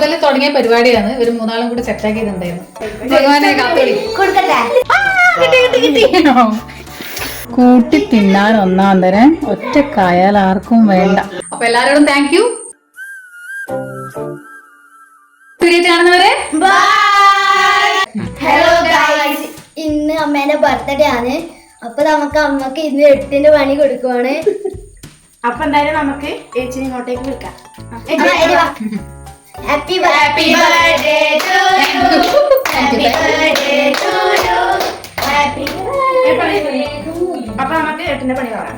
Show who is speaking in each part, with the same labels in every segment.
Speaker 1: മുതൽ തുടങ്ങിയ പരിപാടിയാണ്. ഒരു മൂന്നാളും കൂടി ഭഗവാനെ കാത്തോളി.
Speaker 2: കൊടുക്കട്ടെ.
Speaker 1: കൂട്ടി തിന്നാൻ ഒന്നാം തരം. ഒറ്റക്കായാൽ ആർക്കും വേണ്ട. അപ്പൊ എല്ലാരോടും താങ്ക് യു കാണുന്നവരെ
Speaker 2: ഹലോ ഗൈസ് ഇന്ന് അമ്മേന്റെ ബർത്ത്ഡേ ആണ്. അപ്പൊ നമുക്ക് അമ്മയ്ക്ക് ഇന്ന് എട്ടിന്റെ പണി കൊടുക്കുവാണ്.
Speaker 3: അപ്പൊ എന്തായാലും നമുക്ക് ഏച്ചിനെ ഇങ്ങോട്ടേക്ക് വിളിക്കാം.
Speaker 2: Happy happy birthday to happy birthday to happy
Speaker 3: അപ്പൊ നമുക്ക് എട്ടിന്റെ പണി പറയാം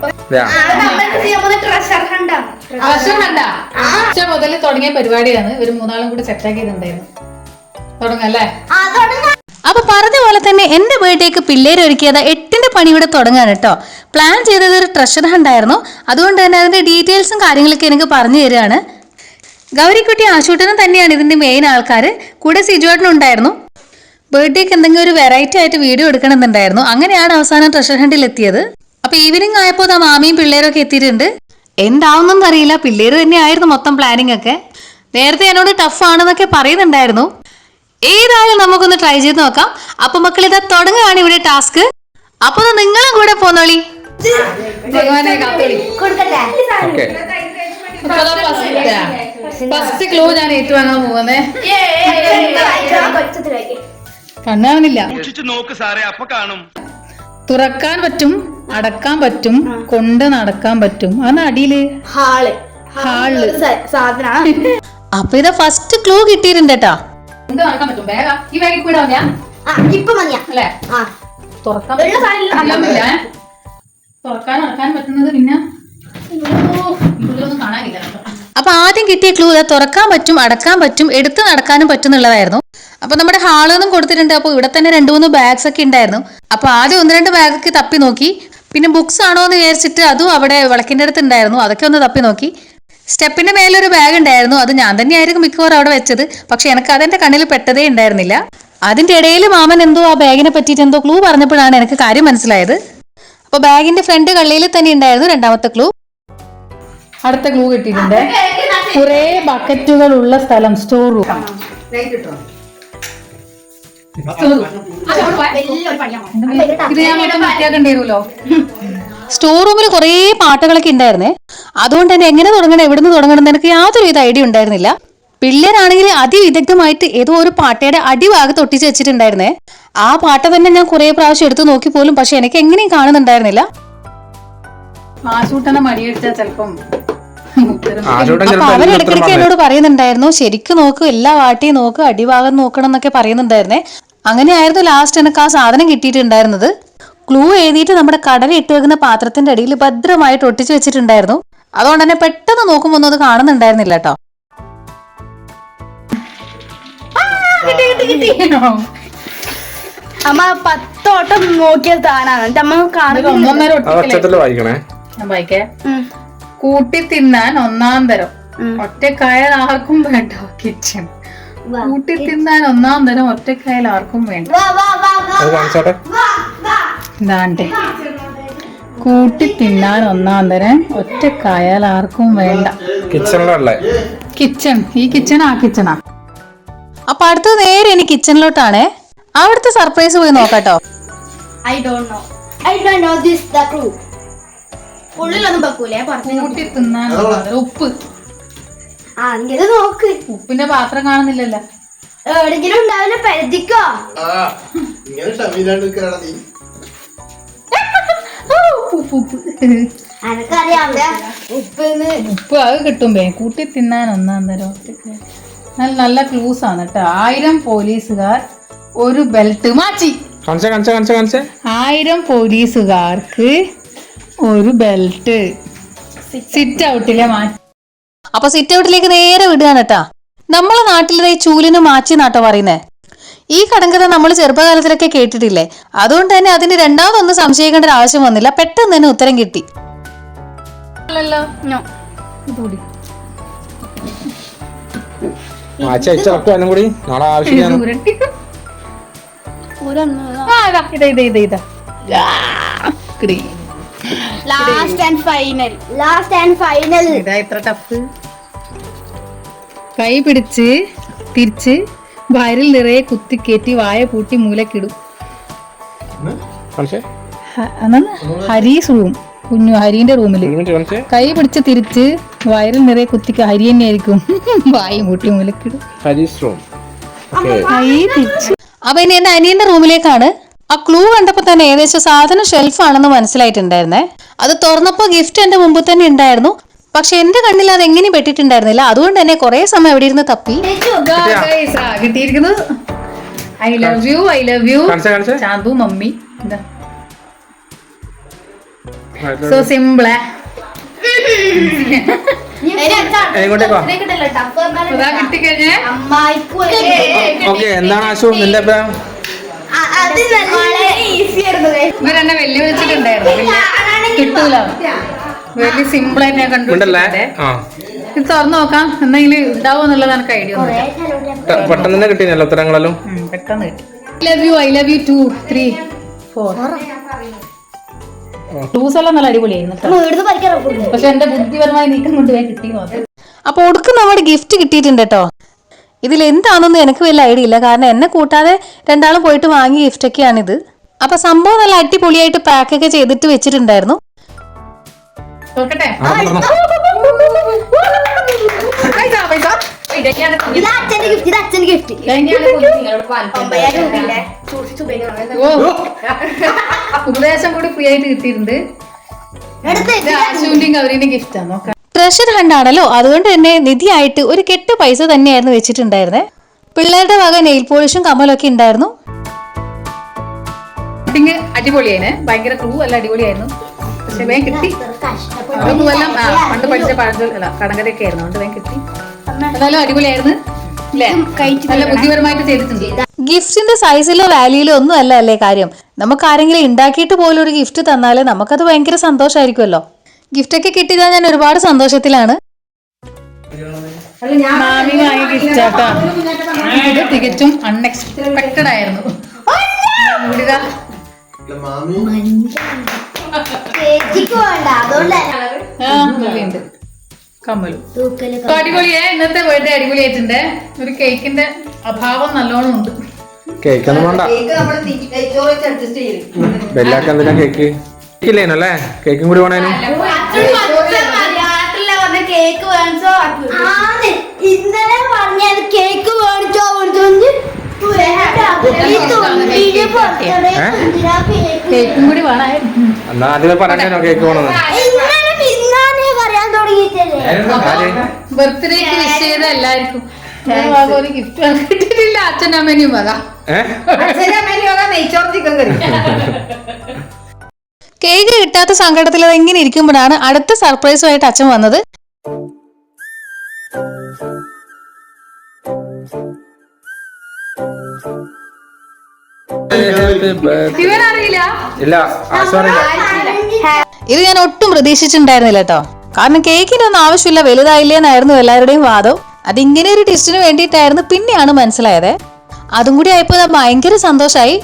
Speaker 2: നമ്മൾ ചെയ്യാൻ പോകുന്ന ട്രഷർ ഹണ്ടാണ്
Speaker 1: വർഷം കണ്ട ഉച്ച മുതൽ തുടങ്ങിയ പരിപാടിയാണ്. ഒരു മൂന്നാളും കൂടി സെറ്റാക്കിയിട്ടുണ്ടായിരുന്നു തുടങ്ങല്ലേ
Speaker 2: ആ തുടങ്ങാം.
Speaker 4: അപ്പൊ പറഞ്ഞ പോലെ തന്നെ എന്റെ ബർത്ത്ഡേക്ക് പിള്ളേർ ഒരുക്കിയത് എട്ടിന്റെ പണി ഇവിടെ തുടങ്ങാൻ കേട്ടോ. പ്ലാൻ ചെയ്തത് ഒരു ട്രഷർ ഹണ്ട് ആയിരുന്നു. അതുകൊണ്ട് തന്നെ അതിന്റെ ഡീറ്റെയിൽസും കാര്യങ്ങളൊക്കെ എനിക്ക് പറഞ്ഞു തരികയാണ്. ഗൗരിക്കുട്ടി ആശൂട്ടനും തന്നെയാണ് ഇതിന്റെ മെയിൻ ആൾക്കാർ കൂടെ സിജുവേട്ടനും ഉണ്ടായിരുന്നു ബർത്ത്ഡേക്ക് എന്തെങ്കിലും ഒരു വെറൈറ്റി ആയിട്ട് വീഡിയോ എടുക്കണമെന്നുണ്ടായിരുന്നു. അങ്ങനെയാണ് അവസാനം ട്രഷർ ഹണ്ടിൽ എത്തിയത്. അപ്പൊ ഈവനിങ് ആയപ്പോൾ ആ മാമിയും പിള്ളേരൊക്കെ ഒക്കെ എത്തിയിട്ടുണ്ട്. എന്താവുന്നൊന്നും അറിയില്ല. പിള്ളേര് തന്നെയായിരുന്നു മൊത്തം പ്ലാനിങ് ഒക്കെ. നേരത്തെ എന്നോട് ടഫ് ആണെന്നൊക്കെ പറയുന്നുണ്ടായിരുന്നു. ഏതായാലും നമുക്കൊന്ന് ട്രൈ ചെയ്ത് നോക്കാം. അപ്പൊ മക്കൾ ഇതാ തുടങ്ങുകയാണ് ഇവിടെ ടാസ്ക് അപ്പൊ നിങ്ങളും കൂടെ പോന്നോളി.
Speaker 1: ഭഗവാനെ കാത്തോളി
Speaker 2: കൊടുക്കട്ടെ
Speaker 1: ഫസ്റ്റ് ക്ലൂ ഞാൻ ഏറ്റുവാങ്ങാൻ പോകുന്നേ
Speaker 5: സൂക്ഷിച്ചു നോക്ക് സാറേ അപ്പൊ കാണും.
Speaker 1: തുറക്കാൻ പറ്റും അടക്കാൻ പറ്റും കൊണ്ട് നടക്കാൻ പറ്റും. അന്ന് അടിയിൽ.
Speaker 3: ഹാൾ
Speaker 1: ഹാൾ
Speaker 3: സാധന.
Speaker 4: അപ്പൊ ഇതാ ഫസ്റ്റ് ക്ലൂ കിട്ടിയിട്ടുണ്ട് കേട്ടാ
Speaker 1: കൊണ്ട് നടക്കാൻ പറ്റും? ബാഗാ ഈ ബാഗിൽ കൂടെ മതിയാ
Speaker 2: ആ ഇപ്പൊ മതിയാ
Speaker 1: അല്ലേ?
Speaker 2: ആ.
Speaker 1: തുറക്കാൻ തുറക്കാൻ നടക്കാൻ പറ്റുന്നത് പിന്നെ?
Speaker 4: അപ്പൊ ആദ്യം കിട്ടിയ ക്ലൂ ഇതാ തുറക്കാൻ പറ്റും അടക്കാൻ പറ്റും എടുത്ത് നടക്കാനും പറ്റുന്നുള്ളതായിരുന്നു. അപ്പൊ നമ്മുടെ ഹാളൊന്നും കൊടുത്തിട്ടുണ്ട്. അപ്പൊ ഇവിടെ തന്നെ രണ്ടു മൂന്ന് ബാഗ്സ് ഒക്കെ ഉണ്ടായിരുന്നു. അപ്പൊ ആദ്യം ഒന്ന് രണ്ട് ബാഗൊക്കെ തപ്പി നോക്കി. പിന്നെ ബുക്സ് ആണോ എന്ന് വിചാരിച്ചിട്ട് അതും അവിടെ വിളക്കിന്റെ അടുത്ത് ഉണ്ടായിരുന്നു. അതൊക്കെ ഒന്ന് തപ്പി നോക്കി. സ്റ്റെപ്പിന്റെ മേലൊരു ബാഗ് ഉണ്ടായിരുന്നു. അത് ഞാൻ തന്നെയായിരിക്കും മിക്കവാറും അവിടെ വെച്ചത്. പക്ഷെ എനിക്ക് അതെന്റെ കണ്ണിൽ പെട്ടതേ ഉണ്ടായിരുന്നില്ല. അതിന്റെ ഇടയിൽ മാമൻ എന്തോ ആ ബാഗിനെ പറ്റിയിട്ട് എന്തോ ക്ലൂ പറഞ്ഞപ്പോഴാണ് എനിക്ക് കാര്യം മനസ്സിലായത്. അപ്പൊ ബാഗിന്റെ ഫ്രണ്ട് കള്ളിയിൽ തന്നെ ഉണ്ടായിരുന്നു രണ്ടാമത്തെ ക്ലൂ
Speaker 1: അടുത്ത ക്ലൂ കിട്ടിയിട്ടുണ്ട്. കുറെ ബക്കറ്റുകൾ ഉള്ള സ്ഥലം സ്റ്റോർ റൂം ഇത് ഞാൻ
Speaker 4: സ്റ്റോർ റൂമിൽ കുറേ പാട്ടുകളൊക്കെ ഉണ്ടായിരുന്നേ അതുകൊണ്ട് തന്നെ എങ്ങനെ തുടങ്ങണം എവിടുന്ന് തുടങ്ങണം എന്ന് എനിക്ക് യാതൊരു വിധ ഐഡിയ ഉണ്ടായിരുന്നില്ല. പിള്ളേരാണെങ്കിൽ അതിവിദഗ്ധമായിട്ട് ഏതോ ഒരു പാട്ടയുടെ അടിഭാഗത്ത് ഒട്ടിച്ച് വെച്ചിട്ടുണ്ടായിരുന്നേ. ആ പാട്ട തന്നെ ഞാൻ കുറെ പ്രാവശ്യം എടുത്തു നോക്കി പോലും പക്ഷെ എനിക്ക് എങ്ങനെയും കാണുന്നുണ്ടായിരുന്നില്ല.
Speaker 1: ആശൂട്ടനെ മടിയെടുത്താൽ ചിലപ്പം
Speaker 4: അപ്പൊ ഇടയ്ക്കിടയ്ക്ക് എന്നോട് പറയുന്നുണ്ടായിരുന്നു ശരിക്കും നോക്ക് എല്ലാ വാട്ടിയും നോക്ക് അടിഭാഗം നോക്കണം എന്നൊക്കെ പറയുന്നുണ്ടായിരുന്നേ. അങ്ങനെയായിരുന്നു ലാസ്റ്റ് എനിക്ക് ആ സാധനം കിട്ടിയിട്ടുണ്ടായിരുന്നത്. ക്ലൂ എഴുതിയിട്ട് നമ്മുടെ കടല ഇട്ട് വെക്കുന്ന പാത്രത്തിന്റെ അടിയിൽ ഭദ്രമായിട്ട് ഒട്ടിച്ചു വെച്ചിട്ടുണ്ടായിരുന്നു. അതുകൊണ്ട് തന്നെ പെട്ടെന്ന് നോക്കുമ്പോൾ ഒന്നും അത് കാണുന്നുണ്ടായിരുന്നില്ല കേട്ടോ
Speaker 3: അമ്മ പത്തോട്ടം നോക്കിയത് താനാണ്. എന്നിട്ട് അമ്മ കാണുന്നു
Speaker 6: വായിക്കണേ.
Speaker 1: ഞാൻ വായിക്കേ കൂട്ടി തിന്നാൻ ഒന്നാം തരം. ഒറ്റക്കായൽ ആർക്കും വേണ്ട കിച്ചൺ കൂട്ടി തിന്നാൻ ഒന്നാം തരം ഒറ്റക്കായൽ ആർക്കും വേണ്ട.
Speaker 2: വാ വാ വാ വാ
Speaker 6: അത് കാണിച്ചാട്ടെ
Speaker 1: ഇതാണ്ടേ കൂട്ടി തിന്നാൻ ഒന്നാം തരം ഒറ്റക്കായാൽ ആർക്കും വേണ്ട.
Speaker 6: കിച്ചണിലുള്ള
Speaker 1: കിച്ചൺ ഈ കിച്ചൺ ആ കിച്ചണാ
Speaker 4: അപ്പൊ അടുത്ത നേരെ ഇനി കിച്ചണിലോട്ടാണ് അവിടുത്തെ സർപ്രൈസ് പോയി നോക്കാട്ടോ.
Speaker 3: I don't know
Speaker 2: I don't know this the clue
Speaker 3: ഉള്ളിലൊന്നും വെക്കൂലേ
Speaker 1: കൂട്ടി ഉപ്പ്.
Speaker 2: ആ എങ്കിലും നോക്ക്.
Speaker 1: ഉപ്പിന്റെ പാത്രം കാണുന്നില്ലല്ലോ.
Speaker 2: എവിടെങ്കിലും ഉണ്ടാവില്ല പരിധിക്കോ
Speaker 7: ഇങ്ങനെ ഷമീലാണ്ട് നിൽക്കാണ് നീ.
Speaker 1: ആ, ഉപ്പ് ഉപ്പ്. ഉപ്പ്
Speaker 2: എനക്കറിയാം ഉപ്പിന്ന്.
Speaker 1: ഉപ്പ് അത് കിട്ടും ബേ കൂട്ടി തിന്നാൻ ഒന്നാം തരം. നല്ല നല്ല ക്ലൂസ് ആണ് കേട്ടോ. ആയിരം പോലീസുകാർ ഒരു ബെൽറ്റ് മാറ്റി.
Speaker 6: കാണിച്ചേ കാണിച്ചേ കാണിച്ചേ കാണിച്ചേ.
Speaker 1: ആയിരം പോലീസുകാർക്ക് ഒരു ബെൽറ്റ് സിറ്റ് ഔട്ടിലെ മാറ്റി
Speaker 4: അപ്പൊ സിറ്റ് ഔട്ടിലേക്ക് നേരെ വിടുകയാണ് കേട്ടാ നമ്മളെ നാട്ടിലെ ചൂലിന് മാറ്റി നാട്ടോ പറയുന്നേ. ഈ കടങ്കഥ നമ്മൾ ചെറുപ്പകാലത്തിലൊക്കെ കേട്ടിട്ടില്ലേ? അതുകൊണ്ട് തന്നെ അതിന് രണ്ടാമതൊന്നും സംശയിക്കേണ്ട ഒരു ആവശ്യം വന്നില്ല. പെട്ടെന്ന് തന്നെ ഉത്തരം കിട്ടി.
Speaker 3: ഒരെണ്ണം last and final
Speaker 2: last and final
Speaker 1: ഇതാ ഇത്ര ടഫ് കൈ പിടിച്ച് തിരിച്ച് വയറിൽ നിറയെ കുത്തി കയറ്റി വായ പൂട്ടി മൂലക്കിടും. ഹരി റൂം കുഞ്ഞു ഹരിന്റെ
Speaker 6: റൂമിൽ
Speaker 1: കൈ പിടിച്ച് തിരിച്ച് വയറിൽ നിറയെ കുത്തി ഹരി തന്നെ ആയിരിക്കും വായ പൂട്ടി മൂലക്കിടും.
Speaker 6: ഹരീസ് റൂം ഓക്കെ
Speaker 1: കൈ തിരിച്ച്
Speaker 4: അപ്പൊ ഇനി എന്റെ അനിയന്റെ റൂമിലേക്കാണ്. ആ ക്ലൂ കണ്ടപ്പോ തന്നെ ഏകദേശം സാധനം ഷെൽഫാണെന്ന് മനസ്സിലായിട്ടുണ്ടായിരുന്നേ. അത് തുറന്നപ്പോ ഗിഫ്റ്റ് എന്റെ മുമ്പിൽ തന്നെ ഉണ്ടായിരുന്നു. പക്ഷെ എന്റെ കണ്ണിൽ അത് എങ്ങനെ പെട്ടിട്ടുണ്ടായിരുന്നില്ല. അതുകൊണ്ട് തന്നെ കുറെ സമയം എവിടെ ഇരുന്ന് തപ്പി.
Speaker 1: കിട്ടിയിരിക്കുന്നത്? I love you I love you Chanthu mummy so സിമ്പിളേ
Speaker 6: എന്താണ് ആശു? നിന്റെ അഭിപ്രായം
Speaker 2: അത് നല്ല ഈസി ആയിരുന്നു
Speaker 1: ഇവരെന്നെ വെല്ലുവിളിച്ചിട്ടുണ്ടായിരുന്നു. പിന്നെ കിട്ടൂല. വലിയ സിമ്പിൾ ആയിട്ട് ഞാൻ കണ്ടുപിടിച്ചിട്ടുണ്ട്.
Speaker 6: ആ.
Speaker 1: ഇത് തുറന്നു നോക്കാം. എന്തെങ്കിലും ഉണ്ടാവും എന്നുള്ളത് എനിക്ക് ഐഡിയ
Speaker 6: പെട്ടെന്ന് തന്നെ കിട്ടിയല്ലോ ഉത്തരങ്ങളെല്ലാം?
Speaker 1: പെട്ടെന്ന് കിട്ടി. I love you I love you two three four two's എല്ലാം നല്ല അടിപൊളിയായിരുന്നു പക്ഷെ എന്റെ ബുദ്ധിപരമായ നീക്കം കൊണ്ട് ഞാൻ കിട്ടി
Speaker 4: അപ്പൊ ഒടുക്കുന്ന നമ്മുടെ ഗിഫ്റ്റ് കിട്ടിയിട്ടുണ്ട് കേട്ടോ ഇതിൽ എന്താണെന്ന് എനിക്ക് വലിയ ഐഡിയ ഇല്ല. കാരണം എന്നെ കൂട്ടാതെ രണ്ടാളും പോയിട്ട് വാങ്ങിയ ഗിഫ്റ്റ് ഒക്കെയാണിത്. അപ്പൊ സംഭവം നല്ല അടിപൊളിയായിട്ട് പാക്ക് ഒക്കെ ചെയ്തിട്ട് വെച്ചിട്ടുണ്ടായിരുന്നു.
Speaker 2: ഇത് ഗിഫ്റ്റ് ഇത് ഗിഫ്റ്റ്
Speaker 1: ഉപദേശം കൂടി ഫ്രീ ആയിട്ട് കിട്ടിയിട്ടുണ്ട്.
Speaker 2: എടുത്ത്
Speaker 1: ഇത് ആശുവിന്റെയും ഗൗരീന്റെയും ഗിഫ്റ്റാണ് നോക്കാം.
Speaker 4: ട്രഷർ ഹണ്ടാണല്ലോ അതുകൊണ്ട് തന്നെ നിധിയായിട്ട് ഒരു കെട്ട് പൈസ തന്നെയായിരുന്നു വെച്ചിട്ടുണ്ടായിരുന്നേ. പിള്ളേരുടെ വക നെയിൽ പോളിഷും കമ്മലൊക്കെ ഉണ്ടായിരുന്നു.
Speaker 1: ഷൂട്ടിങ് അടിപൊളിയായിരുന്നു ഭയങ്കര ക്രൂ അല്ല അടിപൊളിയായിരുന്നു. പക്ഷെ വേഗം കിട്ടി.
Speaker 2: കഷ്ടപ്പെട്ടു
Speaker 1: അതൊന്നും എല്ലാം ആ, പണ്ട് പഠിച്ച പഴഞ്ചൊൽ അല്ല കടങ്കരയൊക്കെ ആയിരുന്നു. അതുകൊണ്ട് വേഗം കിട്ടി. എന്നാലും അടിപൊളിയായിരുന്നു. നല്ല ബുദ്ധിപരമായിട്ട് ചെയ്തിട്ടുണ്ട്.
Speaker 4: ഗിഫ്റ്റിന്റെ സൈസിലോ വാല്യൂലോ ഒന്നും അല്ല അല്ലേ കാര്യം? നമുക്ക് ആരെങ്കിലും ഉണ്ടാക്കിയിട്ട് പോലും ഒരു ഗിഫ്റ്റ് തന്നാൽ നമുക്കത് ഭയങ്കര സന്തോഷമായിരിക്കുമല്ലോ ഗിഫ്റ്റ് ഒക്കെ കിട്ടിയതാ ഞാൻ ഒരുപാട് സന്തോഷത്തിലാണ്.
Speaker 1: മാമി വാങ്ങിയ ഇത് തികച്ചും അൺഎക്സ്പെക്ടഡ് ആയിരുന്നു. കമ്മലും. അടിപൊളിയേ. ഇന്നത്തെ ബർത്ത്ഡേ അടിപൊളിയായിട്ടുണ്ട്. ഒരു കേക്കിന്റെ അഭാവം നല്ലോണം ഉണ്ട്.
Speaker 6: കേക്കൊന്നും വേണ്ട. ബെല്ലാക്ക് എന്തിനാ കേക്ക് കേക്കില്ലേനു അല്ലേ കേക്കും കൂടി വേണേനും
Speaker 2: കേക്ക് ഇന്നലെ പറഞ്ഞത് കേക്ക് കേക്ക്
Speaker 1: കൂടി വേണമായിരുന്നു
Speaker 6: എന്നാ ആദ്യമേ പറയണ്ടേനോ കേക്ക് വേണമെന്ന്?
Speaker 1: ബർത്ത്ഡേക്ക് വിഷ് ചെയ്ത എല്ലാവർക്കും. വക ഒരു ഗിഫ്റ്റ് കിട്ടിയിട്ടില്ല അച്ഛനും അമ്മേനെയും വക
Speaker 6: ഏ?
Speaker 4: കേക്ക് കിട്ടാത്ത സങ്കടത്തിൽ അത് എങ്ങനെ ഇരിക്കുമ്പോഴാണ് അടുത്ത സർപ്രൈസുമായിട്ട് അച്ഛൻ വന്നത്? ഇത് ഞാൻ ഒട്ടും പ്രതീക്ഷിച്ചിട്ടുണ്ടായിരുന്നില്ല കേട്ടോ. കാരണം കേക്കിനൊന്നും ആവശ്യമില്ല വലുതായില്ലേ എന്നായിരുന്നു എല്ലാവരുടെയും വാദം. അതിങ്ങനെ ഒരു ടെസ്റ്റിന് വേണ്ടിയിട്ടായിരുന്നു പിന്നെയാണ് മനസ്സിലായത്. അതും കൂടി ആയപ്പോൾ ഭയങ്കര സന്തോഷായി.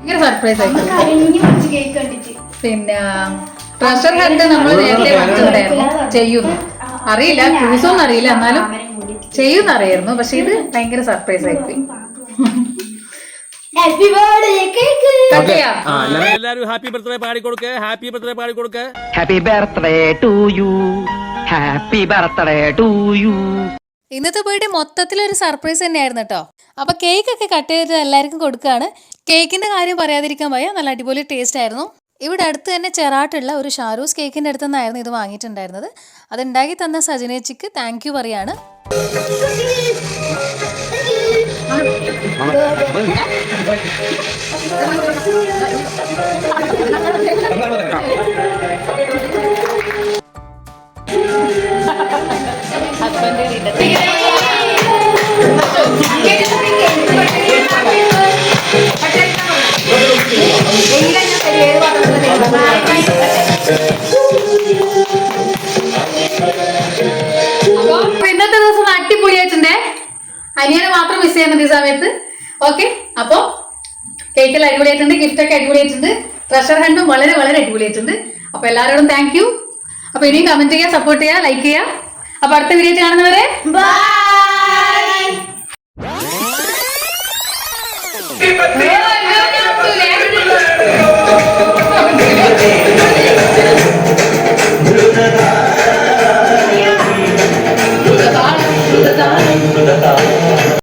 Speaker 1: ഭയങ്കര സർപ്രൈസ് ആയിട്ട് പിന്നെ ട്രഷർ ഹണ്ട് നമ്മൾ നേരത്തെ പറഞ്ഞിട്ടുണ്ടായിരുന്നു ചെയ്യുന്നു. അറിയില്ല ക്രൂസോന്നും അറിയില്ല. എന്നാലും ചെയ്യുന്ന അറിയായിരുന്നു പക്ഷെ ഇത് ഭയങ്കര സർപ്രൈസ് ആയിപ്പോയി.
Speaker 2: ഹാപ്പി ബർത്ത്ഡേ കേക്ക്
Speaker 6: ഓക്കെ ആ എല്ലാവരും
Speaker 5: എല്ലാരും ഹാപ്പി ബർത്ത്ഡേ പാടി കൊടുക്ക ഹാപ്പി ബർത്ത്ഡേ പാടി കൊടുക്ക
Speaker 8: happy birthday to you happy birthday to you.
Speaker 4: ഇന്നത്തെ പോയിട്ട് മൊത്തത്തിലൊരു സർപ്രൈസ് തന്നെയായിരുന്നു കേട്ടോ അപ്പൊ കേക്ക് ഒക്കെ കട്ട് ചെയ്ത് എല്ലാവർക്കും കൊടുക്കുകയാണ്. കേക്കിന്റെ കാര്യം പറയാതിരിക്കാൻ വയ്യ. നല്ല അടിപൊളി ടേസ്റ്റ് ആയിരുന്നു. ഇവിടെ അടുത്ത് തന്നെ ചെറാട്ടുള്ള ഒരു ഷാരൂസ് കേക്കിന്റെ അടുത്ത് നിന്നായിരുന്നു ഇത് വാങ്ങിയിട്ടുണ്ടായിരുന്നത്. അത് ഉണ്ടാക്കി തന്ന സജനേച്ചിക്ക് താങ്ക് യു പറയാണ്.
Speaker 1: ഇന്നത്തെ ദിവസം അടിപൊളിയായിട്ടുണ്ടേ അനിയനെ മാത്രം മിസ് ചെയ്യുന്നുണ്ട് ഈ സമയത്ത്. ഓക്കെ അപ്പൊ കേക്കെല്ലാം അടിപൊളിയായിട്ടുണ്ട് ഗിഫ്റ്റ് ഒക്കെ അടിപൊളിയായിട്ടുണ്ട് ട്രഷർ ഹണ്ടും വളരെ വളരെ അടിപൊളിയായിട്ടുണ്ട് അപ്പൊ എല്ലാവരോടും താങ്ക് യു അപ്പൊ ഇനിയും കമന്റ് ചെയ്യുക സപ്പോർട്ട് ചെയ്യുക ലൈക്ക് ചെയ്യുക അപ്പൊ അടുത്ത വീഡിയോ കാണുന്നവരെ Bye.